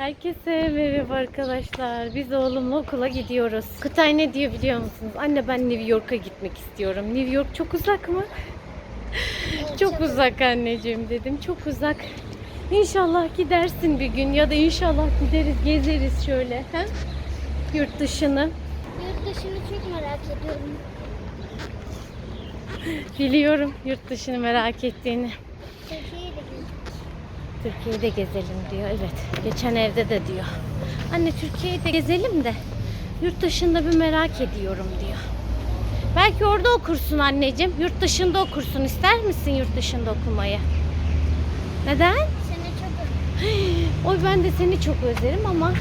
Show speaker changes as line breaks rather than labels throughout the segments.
Herkese merhaba arkadaşlar. Biz oğlumla okula gidiyoruz. Kutay ne diyor biliyor musunuz? Anne ben New York'a gitmek istiyorum. New York çok uzak mı? çok uzak anneciğim dedim. Çok uzak. İnşallah gidersin bir gün ya da inşallah gideriz gezeriz şöyle. He? Yurt dışını.
Yurt dışını çok merak ediyorum.
Biliyorum yurt dışını merak ettiğini.
Gideceğim.
Türkiye'yi de gezelim diyor. Evet. Geçen evde de diyor. Anne Türkiye'yi de gezelim de yurt dışında bir merak ediyorum diyor. Belki orada okursun anneciğim. Yurt dışında okursun. İster misin yurt dışında okumayı? Neden?
Seni çok
Oy ben de seni çok özlerim ama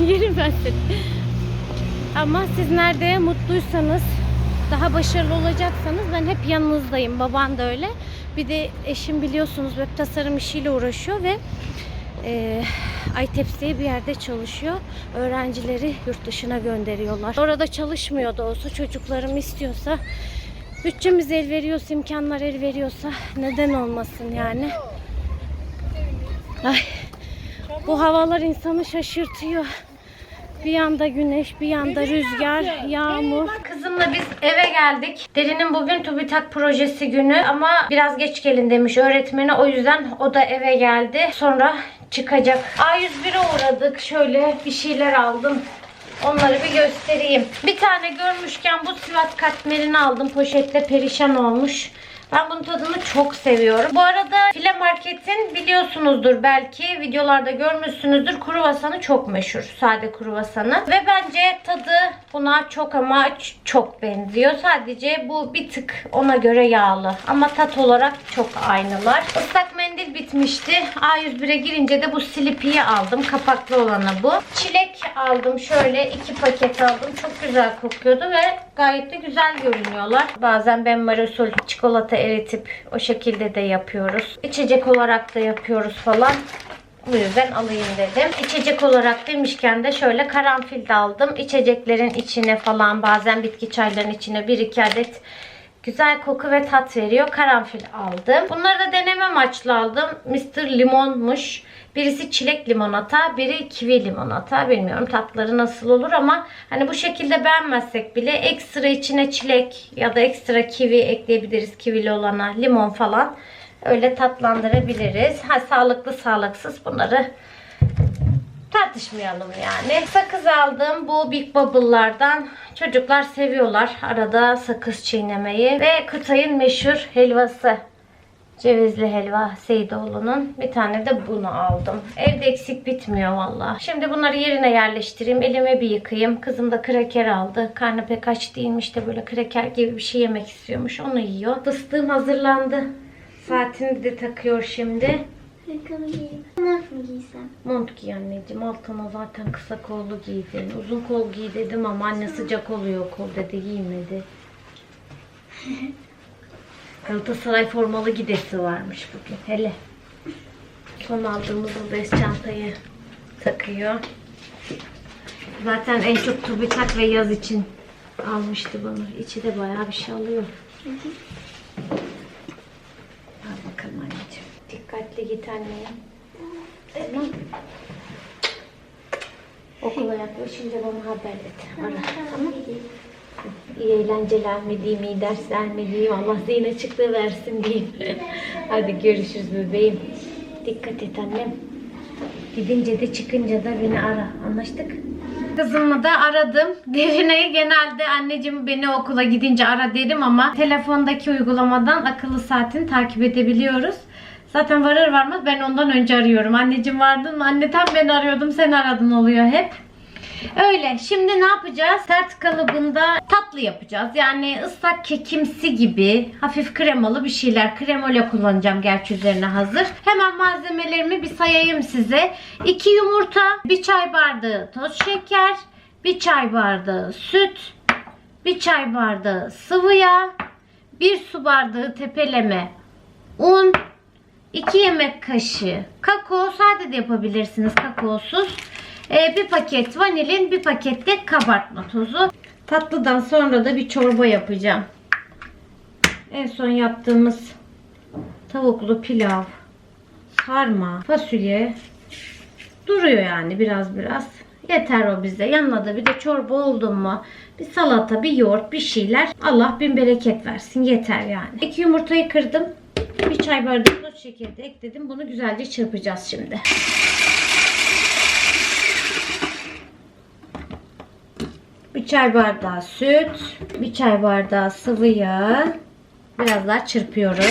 yerim ben seni. Ama siz nerede mutluysanız, daha başarılı olacaksanız ben hep yanınızdayım. Baban da öyle. Bir de eşim biliyorsunuz web tasarım işiyle uğraşıyor ve e, Ayteps diye bir yerde çalışıyor. Öğrencileri yurt dışına gönderiyorlar. Orada çalışmıyor da olsa çocuklarım istiyorsa bütçemiz el veriyorsa, imkanlar el veriyorsa neden olmasın yani. Ay, bu havalar insanı şaşırtıyor. Bir yanda güneş, bir yanda rüzgar, yağmur. Kızımla biz eve geldik. Derin'in bugün TÜBİTAK projesi günü ama biraz geç gelin demiş öğretmeni. O yüzden o da eve geldi. Sonra çıkacak. A101'e uğradık. Şöyle bir şeyler aldım. Onları bir göstereyim. Bir tane görmüşken bu Sivas katmerini aldım. Poşette perişan olmuş. Ben bunun tadını çok seviyorum. Bu arada File Market'in biliyorsunuzdur belki videolarda görmüşsünüzdür. Kruvasanı çok meşhur. Sade kruvasanı. Ve bence tadı buna çok ama çok benziyor. Sadece bu bir tık ona göre yağlı. Ama tat olarak çok aynılar. Islak mendil bitmişti. A101'e girince de bu Slippy'yi aldım. Kapaklı olanı bu. Çilek aldım. Şöyle iki paket aldım. Çok güzel kokuyordu ve gayet de güzel görünüyorlar. Bazen ben marusol çikolata eritip o şekilde de yapıyoruz. İçecek olarak da yapıyoruz falan. Bu yüzden alayım dedim. İçecek olarak demişken de şöyle karanfil de aldım. İçeceklerin içine falan bazen bitki çaylarının içine 1-2 adet güzel koku ve tat veriyor. Karanfil aldım. Bunları da deneme amaçlı aldım. Mr. Limonmuş. Birisi çilek limonata, biri kivi limonata. Bilmiyorum tatları nasıl olur ama hani bu şekilde beğenmezsek bile ekstra içine çilek ya da ekstra kivi ekleyebiliriz. Kivili olana limon falan. Öyle tatlandırabiliriz. Ha sağlıklı sağlıksız bunları tartışmayalım yani. Sakız aldım. Bu Big Bubble'lardan. Çocuklar seviyorlar arada sakız çiğnemeyi. Ve Kutay'ın meşhur helvası. Cevizli helva Seyidoğlu'nun. Bir tane de bunu aldım. Evde eksik bitmiyor valla. Şimdi bunları yerine yerleştireyim. Elimi bir yıkayayım. Kızım da kraker aldı. Karnı pek aç değilmiş de böyle kraker gibi bir şey yemek istiyormuş. Onu yiyor. Fıstığım hazırlandı. Saatini de takıyor şimdi.
Hırkamı giyeyim. Mont mu giysem?
Mont giy anneciğim. Altına zaten kısa kollu giydin. Uzun kol giy dedim ama anne sıcak oluyor kol dedi giymedi. Galatasaray formalı gidesi varmış bugün. Hele. Son aldığımız o bez çantayı takıyor. Zaten en çok TÜBİTAK ve yaz için almıştı bunu. İçi de bayağı bir şey alıyor. Al bakalım anneciğim. Dikkatli git annem. Tamam. Okula yaklaşınca bana haber et. Ara. Tamam. İyi eğlenceler mi diyeyim, iyi dersler mi diyeyim, Allah zihin açıklığı versin diyeyim. Hadi görüşürüz bebeğim. Dikkat et annem. Gidince de çıkınca da beni ara. Anlaştık? Kızımı da aradım. Derine genelde anneciğim beni okula gidince ara derim ama telefondaki uygulamadan akıllı saatini takip edebiliyoruz. Zaten varır varmaz ben ondan önce arıyorum. Anneciğim vardın mı? Anne tam ben arıyordum sen aradın oluyor hep. Öyle. Şimdi ne yapacağız? Sert kalıbında tatlı yapacağız. Yani ıslak kekimsi gibi hafif kremalı bir şeyler. Kremole kullanacağım gerçi üzerine hazır. Hemen malzemelerimi bir sayayım size. 2 yumurta, 1 çay bardağı toz şeker, 1 çay bardağı süt, 1 çay bardağı sıvı yağ, 1 su bardağı tepeleme un, 2 yemek kaşığı kakao sade de yapabilirsiniz kakaosuz. Ee, bir paket vanilin, bir paket de kabartma tozu. Tatlıdan sonra da bir çorba yapacağım. En son yaptığımız tavuklu pilav, sarma, fasulye, Duruyor yani biraz biraz. Yeter o bize. Yanına da bir de çorba oldu mu? Bir salata, bir yoğurt, bir şeyler. Allah bin bereket versin. Yeter yani. İki yumurtayı kırdım. Bir çay bardağı toz şekeri de ekledim. Bunu güzelce çırpacağız şimdi. Bir çay bardağı süt, bir çay bardağı sıvı yağ. Biraz daha çırpıyorum.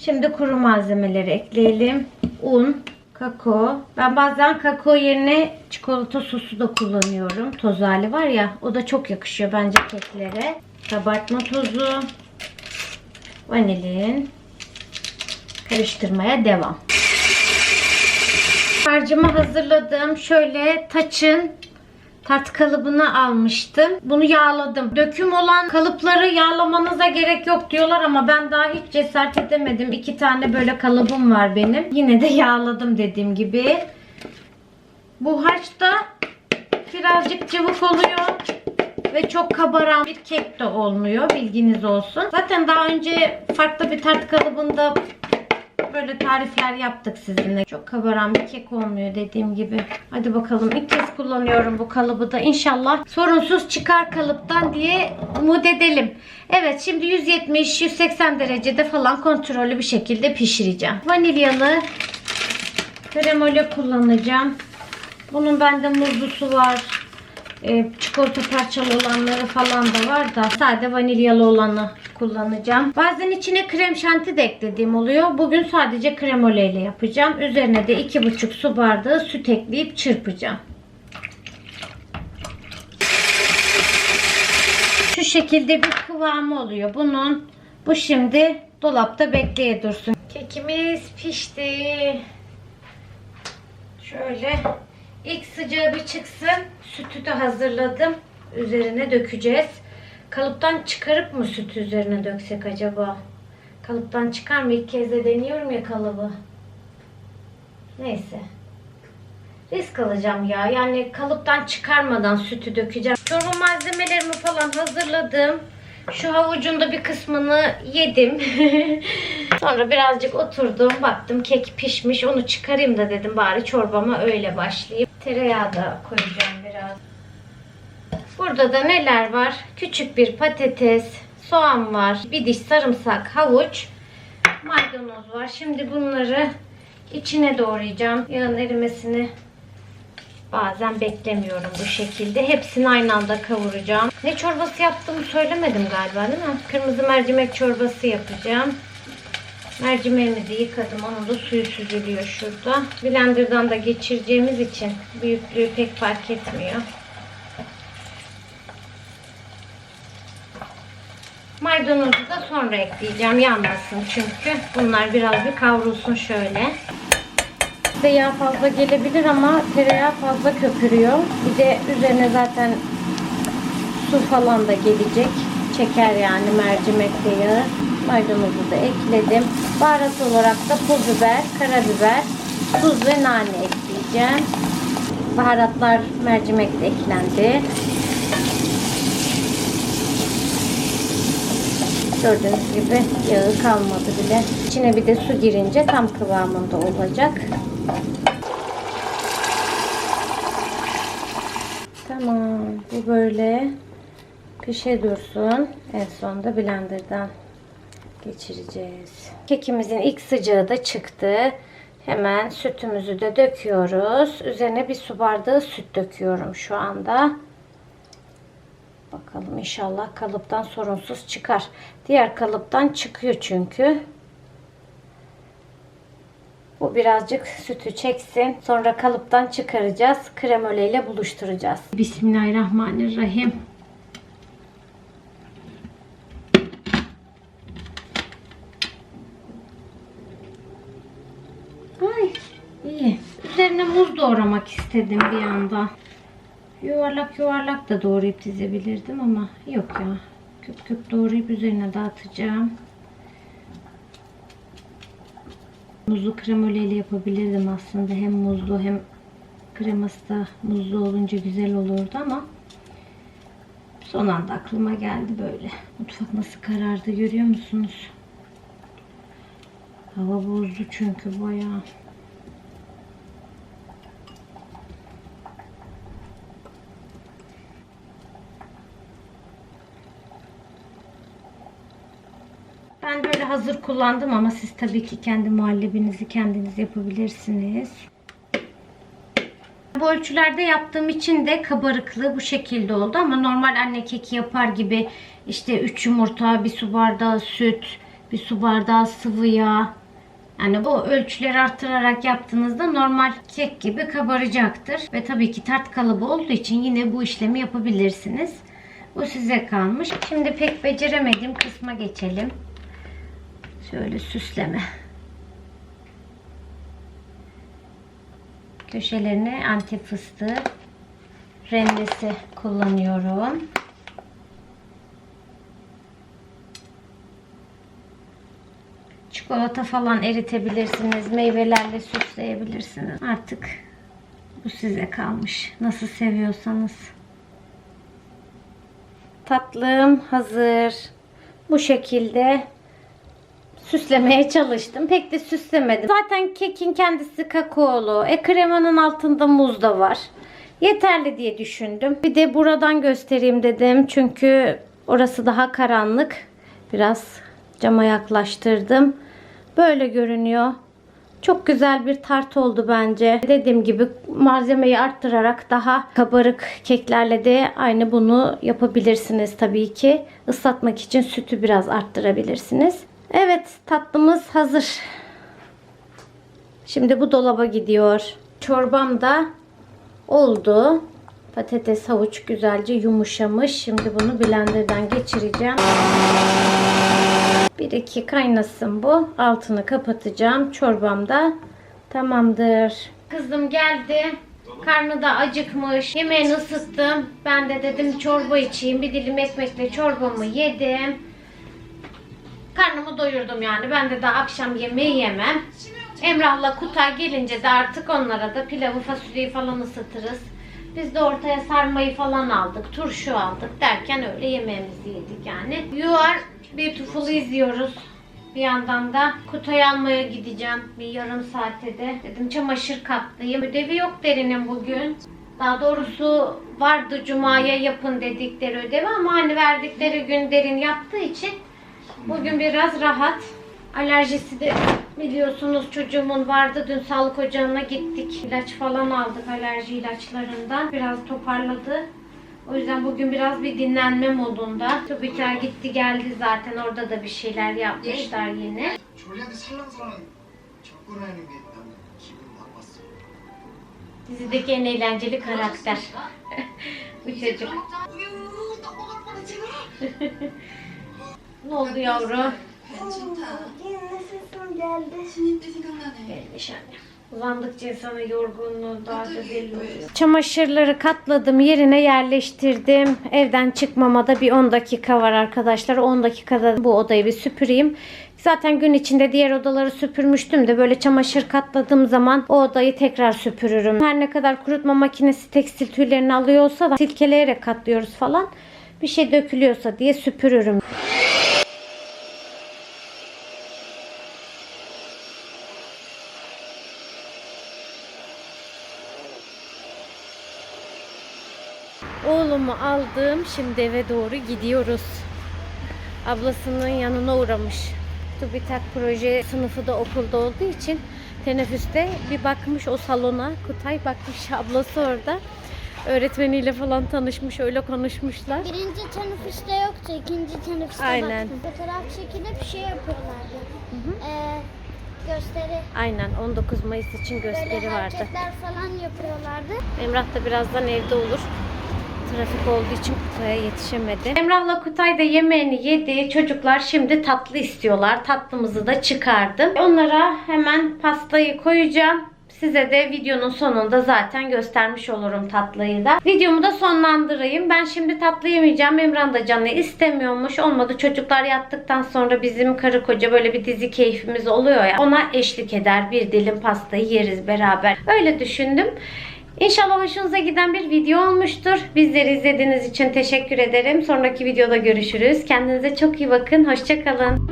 Şimdi kuru malzemeleri ekleyelim. Un, kakao. Ben bazen kakao yerine çikolata sosu da kullanıyorum. Toz hali var ya o da çok yakışıyor bence keklere. Kabartma tozu, vanilin. Karıştırmaya devam. Harcımı hazırladım. Şöyle taçın tart kalıbını almıştım. Bunu yağladım. Döküm olan kalıpları yağlamanıza gerek yok diyorlar ama ben daha hiç cesaret edemedim. İki tane böyle kalıbım var benim. Yine de yağladım dediğim gibi. Bu harçta birazcık cıvık oluyor ve çok kabaran bir kek de olmuyor. Bilginiz olsun. Zaten daha önce farklı bir tart kalıbında böyle tarifler yaptık sizinle. Çok kabaran bir kek olmuyor dediğim gibi. Hadi bakalım ilk kez kullanıyorum bu kalıbı da. İnşallah sorunsuz çıkar kalıptan diye umut edelim. Evet şimdi 170-180 derecede falan kontrollü bir şekilde pişireceğim. Vanilyalı kremole kullanacağım. Bunun bende muzlusu var. E, çikolata parçalı olanları falan da var da sade vanilyalı olanı kullanacağım. Bazen içine krem şanti de eklediğim oluyor. Bugün sadece kremole ile yapacağım. Üzerine de 2,5 su bardağı süt ekleyip çırpacağım. Şu şekilde bir kıvamı oluyor. Bunun bu şimdi dolapta bekleye dursun. Kekimiz pişti. Şöyle ilk sıcağı bir çıksın. Sütü de hazırladım. Üzerine dökeceğiz. Kalıptan çıkarıp mı sütü üzerine döksek acaba? Kalıptan çıkar mı? İlk kez de deniyorum ya kalıbı. Neyse. Risk alacağım ya. Yani kalıptan çıkarmadan sütü dökeceğim. Çorba malzemelerimi falan hazırladım. Şu havucun bir kısmını yedim. Sonra birazcık oturdum. Baktım kek pişmiş. Onu çıkarayım da dedim. Bari çorbama öyle başlayayım. Tereyağı da koyacağım biraz. Burada da neler var? Küçük bir patates, soğan var. Bir diş sarımsak, havuç, maydanoz var. Şimdi bunları içine doğrayacağım. Yağın erimesini Bazen beklemiyorum bu şekilde. Hepsini aynı anda kavuracağım. Ne çorbası yaptığımı söylemedim galiba değil mi? Kırmızı mercimek çorbası yapacağım. Mercimeğimizi yıkadım. Onun da suyu süzülüyor şurada. Blender'dan da geçireceğimiz için büyüklüğü pek fark etmiyor. Maydanozu da sonra ekleyeceğim. Yanmasın çünkü. Bunlar biraz bir kavrulsun şöyle. Size yağ fazla gelebilir ama tereyağı fazla köpürüyor. Bir de üzerine zaten su falan da gelecek. Çeker yani mercimekli yağı. Maydanozu da ekledim. Baharat olarak da pul biber, karabiber, tuz ve nane ekleyeceğim. Baharatlar mercimekte eklendi. Gördüğünüz gibi yağı kalmadı bile. İçine bir de su girince tam kıvamında olacak. Tamam. Bu böyle pişe dursun. En sonunda blenderdan geçireceğiz. Kekimizin ilk sıcağı da çıktı. Hemen sütümüzü de döküyoruz. Üzerine bir su bardağı süt döküyorum şu anda. Bakalım inşallah kalıptan sorunsuz çıkar. Diğer kalıptan çıkıyor çünkü. Bu birazcık sütü çeksin. Sonra kalıptan çıkaracağız. Kremole ile buluşturacağız. Bismillahirrahmanirrahim. Ay iyi. Muz doğramak istedim bir anda. Yuvarlak yuvarlak da doğrayıp dizebilirdim ama yok ya. Küp küp doğrayıp üzerine dağıtacağım. Muzlu kremoleyle yapabilirdim aslında. Hem muzlu hem kreması da muzlu olunca güzel olurdu ama son anda aklıma geldi böyle. Mutfak nasıl karardı görüyor musunuz? Hava bozdu çünkü bayağı. Ben böyle hazır kullandım ama siz tabii ki kendi muhallebinizi kendiniz yapabilirsiniz. Bu ölçülerde yaptığım için de kabarıklığı bu şekilde oldu ama normal anne keki yapar gibi işte 3 yumurta, bir su bardağı süt, bir su bardağı sıvı yağ. Yani bu ölçüleri arttırarak yaptığınızda normal kek gibi kabaracaktır. Ve tabii ki tart kalıbı olduğu için yine bu işlemi yapabilirsiniz. Bu size kalmış. Şimdi pek beceremediğim kısma geçelim. Şöyle süsleme. Köşelerine antep fıstığı rendesi kullanıyorum. Çikolata falan eritebilirsiniz. Meyvelerle süsleyebilirsiniz. Artık bu size kalmış. Nasıl seviyorsanız. Tatlım hazır. Bu şekilde süslemeye çalıştım. Pek de süslemedim. Zaten kekin kendisi kakaolu. E kremanın altında muz da var. Yeterli diye düşündüm. Bir de buradan göstereyim dedim. Çünkü orası daha karanlık. Biraz cama yaklaştırdım. Böyle görünüyor. Çok güzel bir tart oldu bence. Dediğim gibi malzemeyi arttırarak daha kabarık keklerle de aynı bunu yapabilirsiniz tabii ki. Islatmak için sütü biraz arttırabilirsiniz. Evet tatlımız hazır. Şimdi bu dolaba gidiyor. Çorbam da oldu. Patates havuç güzelce yumuşamış. Şimdi bunu blenderdan geçireceğim. Bir iki kaynasın bu. Altını kapatacağım. Çorbam da tamamdır. Kızım geldi. Karnı da acıkmış. Yemeğini ısıttım. Ben de dedim çorba içeyim. Bir dilim ekmekle çorbamı yedim. Karnımı doyurdum yani. Ben de daha akşam yemeği yemem. Emrah'la Kutay gelince de artık onlara da pilavı fasulyeyi falan ısıtırız. Biz de ortaya sarmayı falan aldık. Turşu aldık derken öyle yemeğimizi yedik yani. You are Beautiful'ı izliyoruz. Bir yandan da Kutay almaya gideceğim bir yarım saate de. Dedim çamaşır katlayayım. Ödevi yok derinin bugün. Daha doğrusu vardı cumaya yapın dedikleri ödevi ama hani verdikleri gün derin yaptığı için Bugün biraz rahat. Alerjisi de biliyorsunuz çocuğumun vardı. Dün sağlık ocağına gittik. İlaç falan aldık alerji ilaçlarından. Biraz toparladı. O yüzden bugün biraz bir dinlenme modunda. Tübüker gitti geldi zaten. Orada da bir şeyler yapmışlar yine. Dizideki en eğlenceli karakter. Bu çocuk. Ne oldu yavrum?
Nasılsın geldi?
şimdi titizken ne?
Gelmiş anne. Uzandıkça insanın yorgunluğu daha da belli oluyor. Çamaşırları katladım, yerine yerleştirdim. Evden çıkmama da bir 10 dakika var arkadaşlar. 10 dakikada bu odayı bir süpüreyim. Zaten gün içinde diğer odaları süpürmüştüm de böyle çamaşır katladığım zaman o odayı tekrar süpürürüm. Her ne kadar kurutma makinesi tekstil tüylerini alıyorsa da silkeleyerek katlıyoruz falan. Bir şey dökülüyorsa diye süpürürüm. Oğlumu aldım. Şimdi eve doğru gidiyoruz. Ablasının yanına uğramış. TÜBİTAK proje sınıfı da okulda olduğu için teneffüste bir bakmış o salona. Kutay bakmış ablası orada. Öğretmeniyle falan tanışmış, öyle konuşmuşlar.
Birinci teneffüste yoktu, ikinci teneffüste
Aynen.
baktım. Fotoğraf çekilip şey yapıyorlardı. Ee, gösteri.
Aynen 19 Mayıs için
Böyle
gösteri vardı.
hareketler falan yapıyorlardı.
Emrah da birazdan evde olur. Trafik olduğu için Kutay'a yetişemedi. Emrah'la Kutay da yemeğini yedi. Çocuklar şimdi tatlı istiyorlar. Tatlımızı da çıkardım. Onlara hemen pastayı koyacağım. Size de videonun sonunda zaten göstermiş olurum tatlıyı da. Videomu da sonlandırayım. Ben şimdi tatlı yemeyeceğim. Emrah da canı istemiyormuş. Olmadı çocuklar yattıktan sonra bizim karı koca böyle bir dizi keyfimiz oluyor ya. Ona eşlik eder. Bir dilim pastayı yeriz beraber. Öyle düşündüm. İnşallah hoşunuza giden bir video olmuştur. Bizleri izlediğiniz için teşekkür ederim. Sonraki videoda görüşürüz. Kendinize çok iyi bakın. Hoşçakalın.